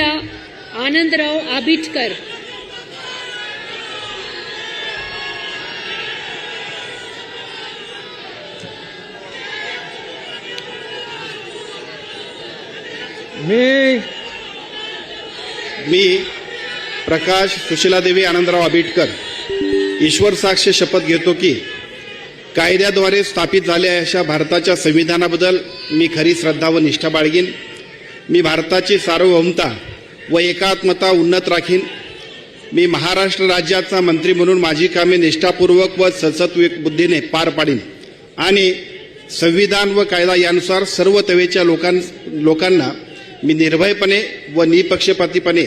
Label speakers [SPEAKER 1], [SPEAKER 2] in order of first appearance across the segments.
[SPEAKER 1] आनंदराव आबिटकर.
[SPEAKER 2] मी
[SPEAKER 3] मी प्रकाश सुशिलादेवी आनंदराव आबिटकर ईश्वर साक्ष शपथ घेतो की कायद्याद्वारे स्थापित झालेल्या अशा भारताच्या संविधानाबद्दल मी खरी श्रद्धा व निष्ठा बाळगीन. मी भारताची सार्वभौमता व एकात्मता उन्नत राखीन. मी महाराष्ट्र राज्याचा मंत्री म्हणून माझी कामे निष्ठापूर्वक व सद्सत्विक बुद्धीने पार पाडीन. आणि संविधान व कायदा यानुसार सर्व तवेच्या लोकां लोकांना मी निर्भयपणे व निपक्षपातीपणे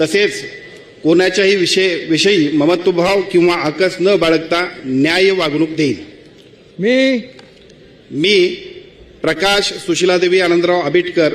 [SPEAKER 3] तसेच कोणाच्याही विषय विषयी ममत्वभाव किंवा आकस न बाळगता न्याय वागणूक देईन.
[SPEAKER 2] मी
[SPEAKER 3] मी प्रकाश सुशिलादेवी आनंदराव आबिटकर